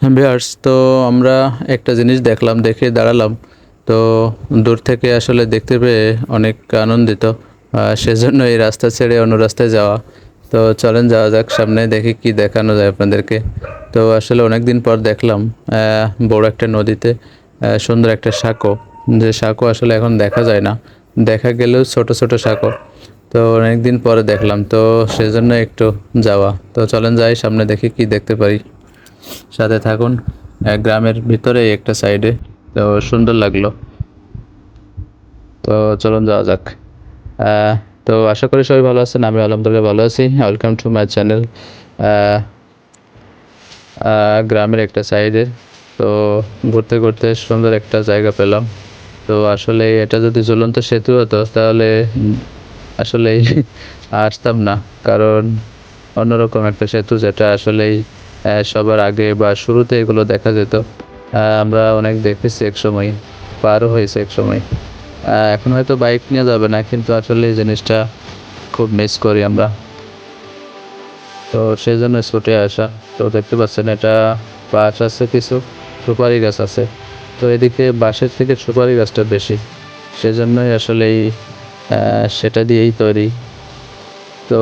Viewers, তো আমরা একটা জিনিস দেখলাম, দেখে দাঁড়ালাম। তো দূর থেকে আসলে দেখতে পেয়ে অনেক আনন্দিত। সেজন্য এই রাস্তা ছেড়ে অন্য রাস্তায় যাওয়া। তো চলেন, যাওয়া যাক সামনে, দেখি কি দেখানো যায় আপনাদেরকে। তো আসলে অনেক দিন পর দেখলাম বড় একটা নদীতে সুন্দর একটা সাঁকো। যে সাঁকো আসলে এখন দেখা যায় না। দেখা গেলেও ছোট ছোট সাঁকো। তো অনেক দিন পরে দেখলাম, তো সেজন্য একটু যাওয়া। তো চলেন, যাই, সামনে দেখি কি দেখতে পারি। সাথে থাকুন গ্রামের ভিতরে একটা সাইডে তো সুন্দর লাগল। তো চলুন যাওয়া যাক। তো আশা করি সবাই ভালো আছেন আমি আলহামদুলিল্লাহ ভালো আছি। ওয়েলকাম টু মাই চ্যানেল গ্রামের একটা সাইডে তো ঘুরতে ঘুরতে সুন্দর একটা জায়গা পেলাম। তো আসলে এটা যদি ঝুলন্ত সেতু হতো তাহলে উম, আসলে আসতাম না। কারণ অন্যরকম একটা সেতু যেটা আসলেই সবার আগে বা শুরুতে এগুলো দেখা যেত। আমরা অনেক দেখেছি এক সময়, পারও হয়েছে এক সময়। এখন হয়তো বাইক নিয়ে যাবে না, কিন্তু আসলে এই জিনিসটা খুব মিস করি আমরা। তো সেই জন্য স্কুটি আসা। তো দেখতে পাচ্ছেন এটা বাস আছে কিছু, সুপারি গাছ আছে। তো এদিকে বাঁশের থেকে সুপারি গাছটা বেশি। সেজন্যই আসলে সেটা দিয়েই তৈরি। তো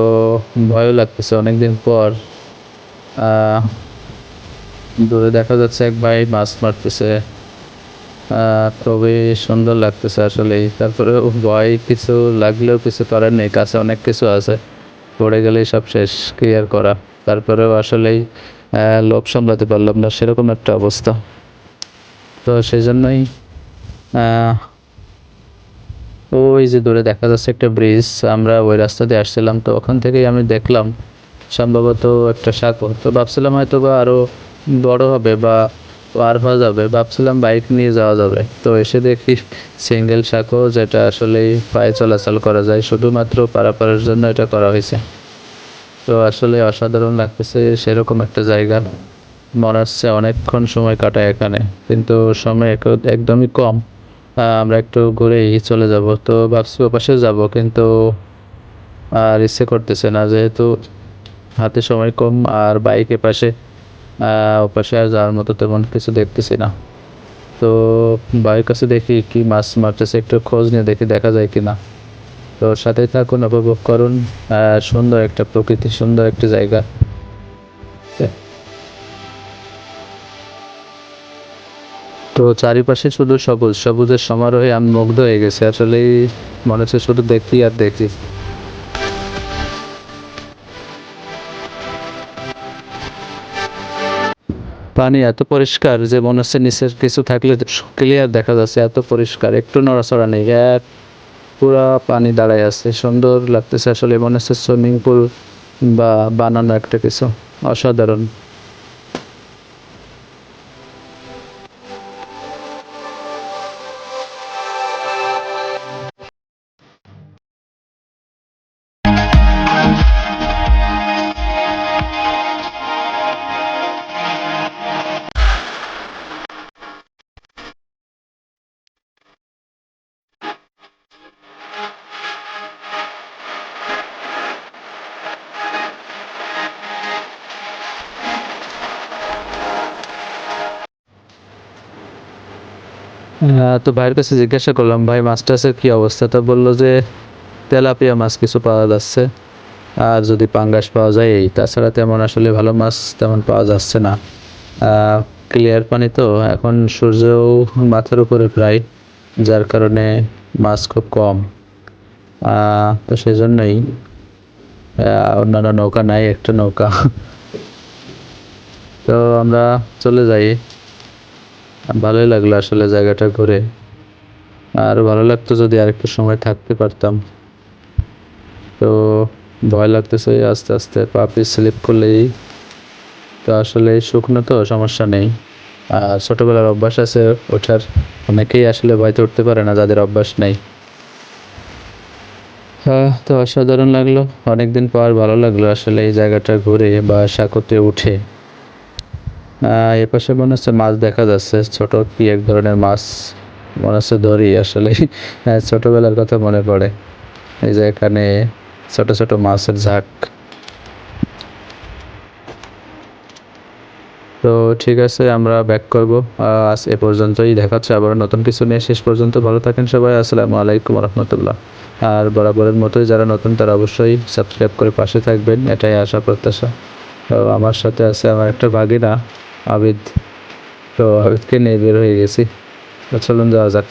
ভয়ও লাগতেছে অনেকদিন পর দূরে দেখা যাচ্ছে এক ভাই মাছ মারতেছে। খুবই সুন্দর লাগতেছে আসলে। তারপরে ভয় কিছু লাগলেও কিছু করার নেই, কাছে অনেক কিছু আছে। পড়ে গেলেই সব শেষ ক্লিয়ার করা। তারপরেও আসলেই লোভ সামলাতে পারলাম না, সেরকম একটা অবস্থা। তো সেই জন্যই ওই যে দূরে দেখা যাচ্ছে একটা ব্রিজ আমরা ওই রাস্তা দিয়ে আসছিলাম। তো ওখান থেকেই আমি দেখলাম সম্ভবত একটা সাঁকো তো ভাবছিলাম হয়তো বা আরও বড় হবে বা পার হওয়া যাবে। ভাবছিলাম বাইক নিয়ে যাওয়া যাবে। তো এসে দেখি সিঙ্গেল সাঁকো যেটা আসলে পায়ে চলাচল করা যায়। শুধুমাত্র পারাপারের জন্য এটা করা হয়েছে। তো আসলে অসাধারণ লাগতেছে সেরকম একটা জায়গা। মনে হচ্ছে অনেকক্ষণ সময় কাটায় এখানে। কিন্তু সময় এক- একদমই কম। আমরা একটু ঘুরেই চলে যাব। তো ভাবছি ওপাশে যাব, কিন্তু আর ইচ্ছে করতেছে না। যেহেতু হাতে সময় কম আর বাইকে পাশে ওপাশে আর যাওয়ার মতো তেমন কিছু দেখতেছি না। তো বাইরের কাছে দেখি কি মাছ মারতেছে, একটু খোঁজ নিয়ে দেখি দেখা যায় কি না তো সাথে থাকুন, উপভোগ করুন সুন্দর একটা প্রকৃতি, সুন্দর একটা জায়গা। তো চারিপাশে শুধু সবুজ, সবুজের সমারোহে আমি মুগ্ধ হয়ে গেছি। আসলে মনে হচ্ছে শুধু দেখি আর দেখি। পানি এত পরিষ্কার যে মনে হচ্ছে নিচের কিছু থাকলে ক্লিয়ার দেখা যাচ্ছে, এত পরিষ্কার, একটু নড়াচড়া নেই, এক পুরো পানি দাঁড়ায় আছে, সুন্দর লাগতেছে আসলে, মনে হচ্ছে সুইমিং পুল বা বানানো একটা কিছু, অসাধারণ। তো ভাইয়ের কাছে জিজ্ঞাসা করলাম, ভাই মাছ টাছের কি অবস্থা? তো বলল যে, তেলাপিয়া মাছ কিছু পাওয়া যাচ্ছে, আর যদি পাঙ্গাস পাওয়া যায়, এই তাছাড়া তেমন আসলে ভালো মাছ তেমন পাওয়া যাচ্ছে না। ক্লিয়ার পানি তো, এখন সূর্যও মাথার উপরে প্রায়, যার কারণে মাছ খুব কম। তো সেই জন্যই অন্যান্য নৌকা নাই, একটা নৌকা। তো আমরা চলে যাই। ভালোই লাগল আসলে জায়গাটা ঘুরে। আর ভালো লাগতো যদি আরেকটু সময় থাকতে পারতাম। তো ভয় লাগতেছে আস্তে আস্তে পা পিস স্লিপ করলেই। তো আসলে শুকনো তো, সমস্যা নেই। আর ছোটোবেলার অভ্যাস আছে ওঠার। অনেকেই আসলে ভয়তে উঠতে পারে না যাদের অভ্যাস নেই। হ্যাঁ তো অসাধারণ লাগল। অনেকদিন পর ভালো লাগল আসলে এই জায়গাটা ঘুরে বা সাঁকোতে উঠে। আহ, এ পাশে মনে হচ্ছে মাছ দেখা যাচ্ছে ছোট কি এক ধরনের মাছ মনে হচ্ছে ধরি আসলে ছোটবেলার কথা মনে পড়ে। এই যে এখানে ছোট ছোট মাছের ঝাঁক। তো ঠিক আছে আমরা ব্যাক করব। আজ এ পর্যন্তই দেখাচ্ছে আবার নতুন কিছু নিয়ে শেষ পর্যন্ত ভালো থাকেন সবাই আসসালামু আলাইকুম রহমতুল্লাহ। আর বরাবরের মতোই যারা নতুন তারা অবশ্যই সাবস্ক্রাইব করে পাশে থাকবেন এটাই আশা প্রত্যাশা। তো আমার সাথে আছে আমার একটা ভাগিনা। আবিদ তো আবিদকে নিয়ে বের হয়ে গেছি তো চলুন যাওয়া যাক